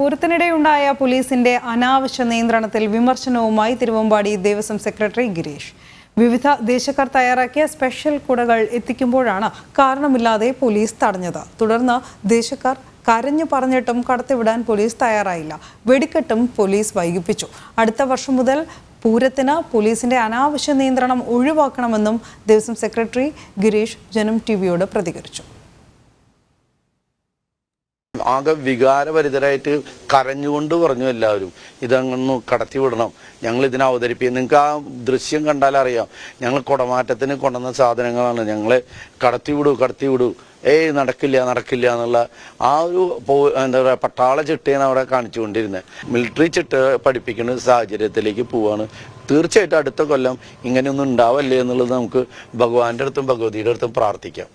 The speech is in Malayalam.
പൂരത്തിനിടെയുണ്ടായ പോലീസിന്റെ അനാവശ്യ നിയന്ത്രണത്തിൽ വിമർശനവുമായി തിരുവമ്പാടി ദേവസ്വം സെക്രട്ടറി ഗിരീഷ്. വിവിധ ദേശക്കാർ തയ്യാറാക്കിയ സ്പെഷ്യൽ കുടകൾ എത്തിക്കുമ്പോഴാണ് കാരണമില്ലാതെ പോലീസ് തടഞ്ഞത്. തുടർന്ന് ദേശക്കാർ കരഞ്ഞു പറഞ്ഞിട്ടും കടത്തിവിടാൻ പോലീസ് തയ്യാറായില്ല. വെടിക്കെട്ടും പോലീസ് വൈകിപ്പിച്ചു. അടുത്ത വർഷം മുതൽ പൂരത്തിന് പോലീസിന്റെ അനാവശ്യ നിയന്ത്രണം ഒഴിവാക്കണമെന്നും ദേവസ്വം സെക്രട്ടറി ഗിരീഷ് ജനം ടി പ്രതികരിച്ചു. ആകെ വികാരഭരിതരായിട്ട് കരഞ്ഞുകൊണ്ട് പറഞ്ഞു എല്ലാവരും ഇതങ്ങൊന്ന് കടത്തി വിടണം. ഞങ്ങൾ ഇതിനെ അവതരിപ്പിക്കും. നിങ്ങൾക്ക് ആ ദൃശ്യം കണ്ടാൽ അറിയാം. ഞങ്ങൾ കുടമാറ്റത്തിന് കൊണ്ടുവന്ന സാധനങ്ങളാണ്. ഞങ്ങളെ കടത്തി കടത്തിവിടൂ കടത്തി വിടൂ. ഏയ് നടക്കില്ല നടക്കില്ല എന്നുള്ള ആ ഒരു എന്താ പറയുക പട്ടാള ചിട്ടയാണ് അവിടെ കാണിച്ചുകൊണ്ടിരുന്നത്. മിലിറ്ററി ചിട്ട പഠിപ്പിക്കുന്ന സാഹചര്യത്തിലേക്ക് പോവാണ്. തീർച്ചയായിട്ടും അടുത്ത കൊല്ലം ഇങ്ങനെയൊന്നും ഉണ്ടാവല്ലേ എന്നുള്ളത് നമുക്ക് ഭഗവാന്റെ അടുത്തും ഭഗവതിയുടെ അടുത്തും പ്രാർത്ഥിക്കാം.